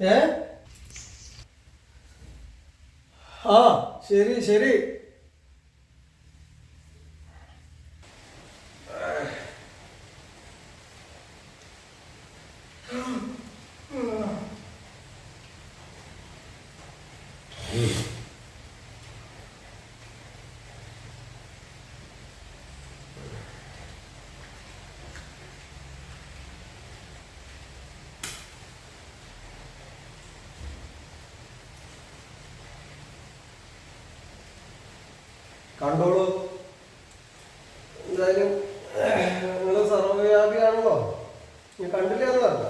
ഏ? ആ ശരി ശരി. കണ്ടോളൂ. എന്തായാലും നിങ്ങൾ സർവവ്യാപിയാണല്ലോ. ഞാൻ കണ്ടില്ല എന്ന് പറഞ്ഞ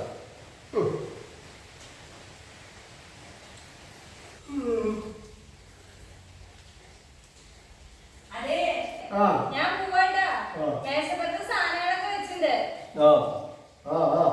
ആ. ഞാൻ പോവാട്ടാ. മേശപ്പുറത്ത് സാധനങ്ങളൊക്കെ വെച്ചിട്ടുണ്ട്. ആ ആ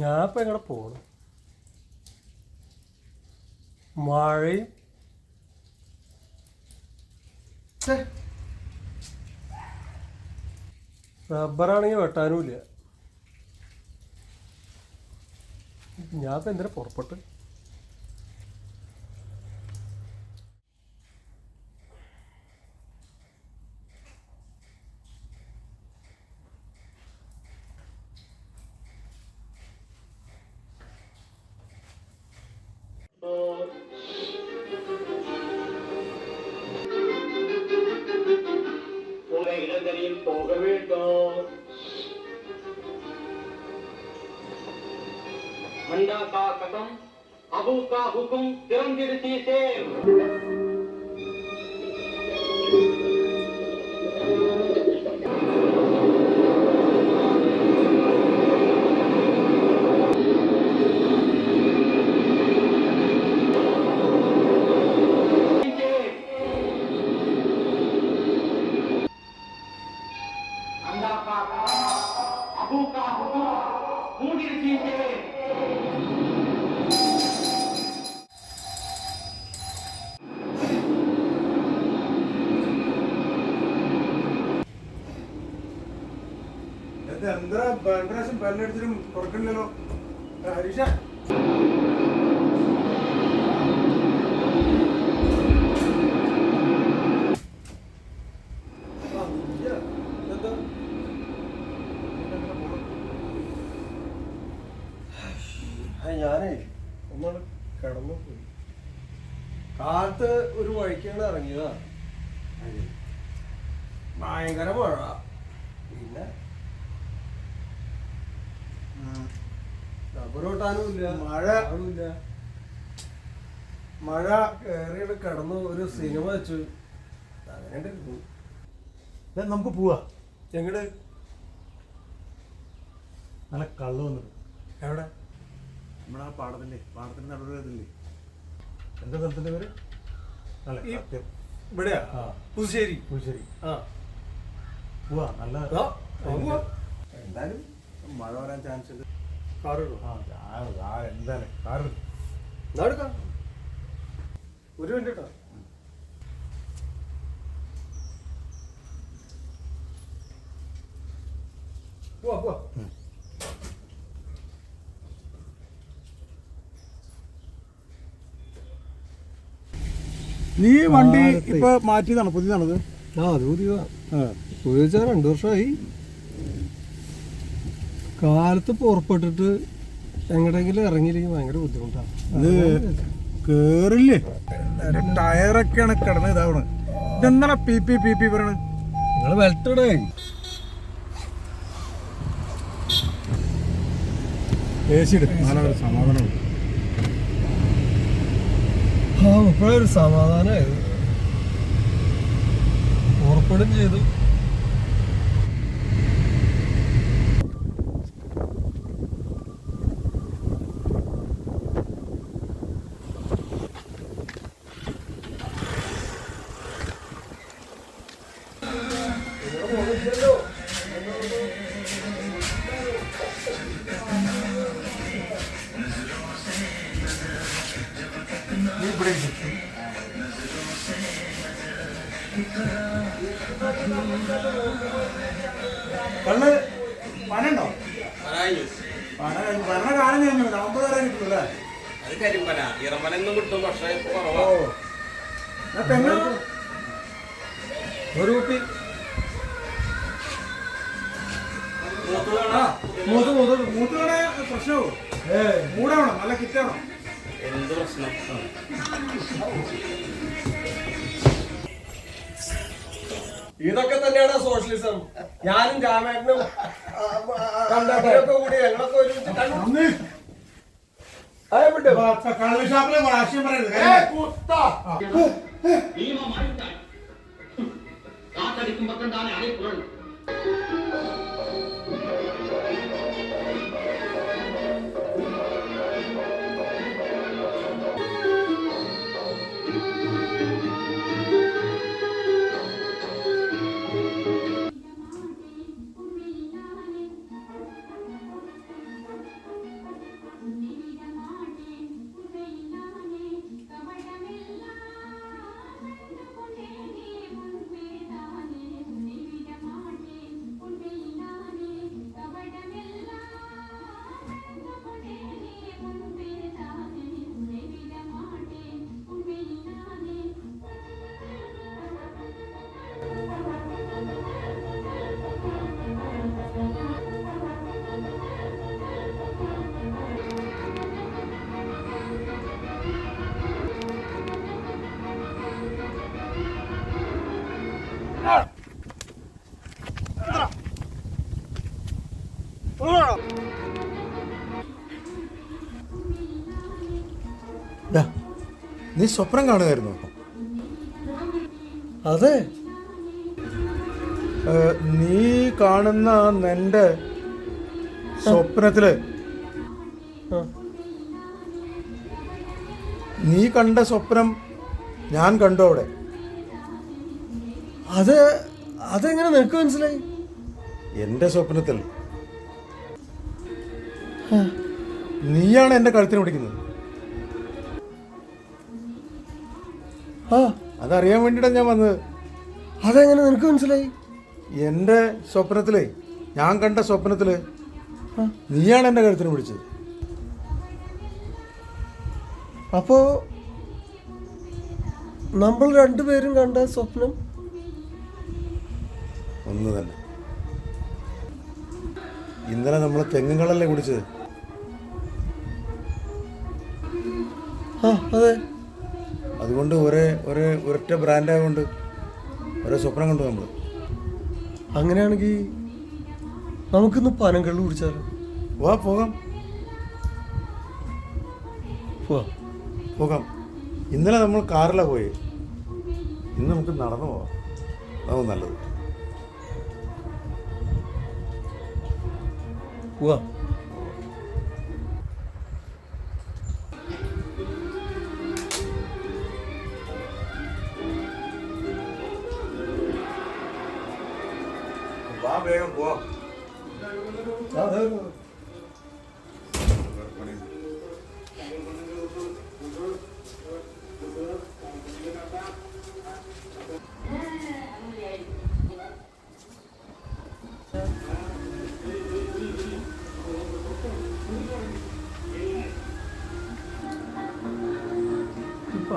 ഞാൻ ഇപ്പം എങ്ങനെ പോകണം മഴയും. റബ്ബറാണെങ്കിൽ വെട്ടാനും ഇല്ല ഞാൻ ഇപ്പം എന്തിനാ പുറപ്പെട്ട്? मंडा का कसम अबू का हुक्म तिरंगिरसी से मंडा का अबू का हुक्म तिरंगिरसी से എന്താ പ്രാവശ്യം പല്ലടിച്ചിട്ടും തുറക്കണില്ലല്ലോ. ഹരീഷ. ഞാനേ ഒന്നാണ് കിടന്നു പോയി. കാലത്ത് ഒരു വഴിക്കാണ് ഇറങ്ങിയതാ. ഭയങ്കര മഴ പിന്നെ? റബ്ബർ വെട്ടാനും മഴ. മഴ കയറിയിട്ട് കിടന്നു ഒരു സിനിമ വെച്ചു. അങ്ങനെ നമുക്ക് പോവാ. എങ്ങട്? നല്ല കള്ളു വന്നിട്ട്. എവിടെ? നമ്മുടെ ആ പാടത്തില്ലേ പാടത്തിന്റെ നടുവില്ലേ എന്താ സ്ഥലത്തിന്റെ പേര്? നല്ല ഇവിടെയാ? ആ. പുതുശ്ശേരി. പുതുശ്ശേരി. ആ. പോവാ നല്ല. എന്തായാലും മഴ വരാൻ ചാൻസ് ഉണ്ട്. കാറ് ഒരു മിനിറ്റ് കേട്ടോ പോവാ പോവാ. നീ വണ്ടി. ഇപ്പൊ മാറ്റിയതാണ്? പുതിയതാണത് ആ അത് പുതിയതാ. ആ. ഉപയോഗിച്ചാൽ രണ്ടു വർഷമായി. കാലത്ത് പുറപ്പെട്ടിട്ട് എങ്ങടെങ്കിലും ഇറങ്ങിയില്ലെങ്കിൽ ഭയങ്കര ബുദ്ധിമുട്ടാണ് ഇത് കേറില്ലേ? ടയറൊക്കെയാണ് കിടന്ന് ഇതാവണ്. ഇതെന്താണ് പി പി പി പി പറയണ്? നിങ്ങൾ ഒരു സമാധാനം ആ ഇപ്പോഴൊരു സമാധാനമായത് പുറപ്പെടും ചെയ്തു. കണ്ണ് പനുണ്ടോ പന പന കാലം കഴിഞ്ഞു. നവംബർ വരെ കിട്ടുമല്ലേ അത് കരിമ്പന. ഇറമ്പനെന്നും കിട്ടും. പക്ഷേ ഇപ്പൊ ഓ. കുറവാ ഒരു കുപ്പി മൂത്ത് മൂത്ത് മൂത്ത് വേണേ ഏ. മൂടാവണം. നല്ല കിറ്റാവണം എന്ത് പ്രശ്നം? ഇതൊക്കെ തന്നെയാണ് സോഷ്യലിസം ഞാനും രാമേട്ടനും കണ്ടൊക്കെ കൂടി ഞങ്ങളൊക്കെ ഒരുമിച്ച് കണ്ടു. അതെ തന്നെ അടിപ്പുറം നീ സ്വപ്നം കാണുമായിരുന്നു അതെ. നീ കാണുന്ന നിന്റെ സ്വപ്നത്തിൽ നീ കണ്ട സ്വപ്നം ഞാൻ കണ്ടു അവിടെ. അത് അതെങ്ങനെ നിനക്ക് മനസ്സിലായി? എന്റെ സ്വപ്നത്തിൽ നീയാണ് എന്റെ കഴുത്തിന് പിടിക്കുന്നത്. ആ. അതറിയാൻ വേണ്ടിയിട്ടാണ് ഞാൻ വന്നത്. അതെങ്ങനെ നിനക്ക് മനസ്സിലായി? എന്റെ സ്വപ്നത്തിലേ ഞാൻ കണ്ട സ്വപ്നത്തിൽ നീയാണ് എന്റെ കഴുത്തിന് പിടിച്ചത്. അപ്പോ നമ്മൾ രണ്ടുപേരും കണ്ട സ്വപ്നം? ഒന്ന് തന്നെ. ഇന്നലെ നമ്മൾ തെങ്ങുകളല്ലേ കുടിച്ചത്? ആ അതെ. അതുകൊണ്ട് ഒരേ ഒരേ ഒരൊറ്റ ബ്രാൻഡായതുകൊണ്ട് ഒരേ സ്വപ്നം കണ്ടു നമ്മൾ അങ്ങനെയാണെങ്കിൽ നമുക്കിന്ന് പനം കള്ളു കുടിച്ചാലോ? വാ പോകാം. പോവാ. പോകാം. ഇന്നലെ നമ്മൾ കാറിലാണ് പോയി. ഇന്ന് നമുക്ക് നടന്നു പോവാം. അതാവും നല്ലത്. പോവാ. വാ വേഗം പോ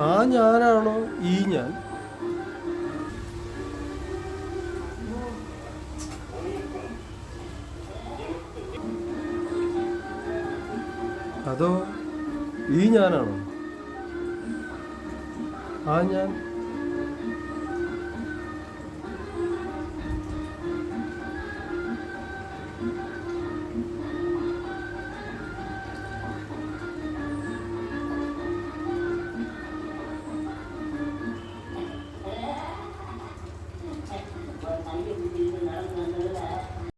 ആ ഞാനാണോ ഈ ഞാൻ?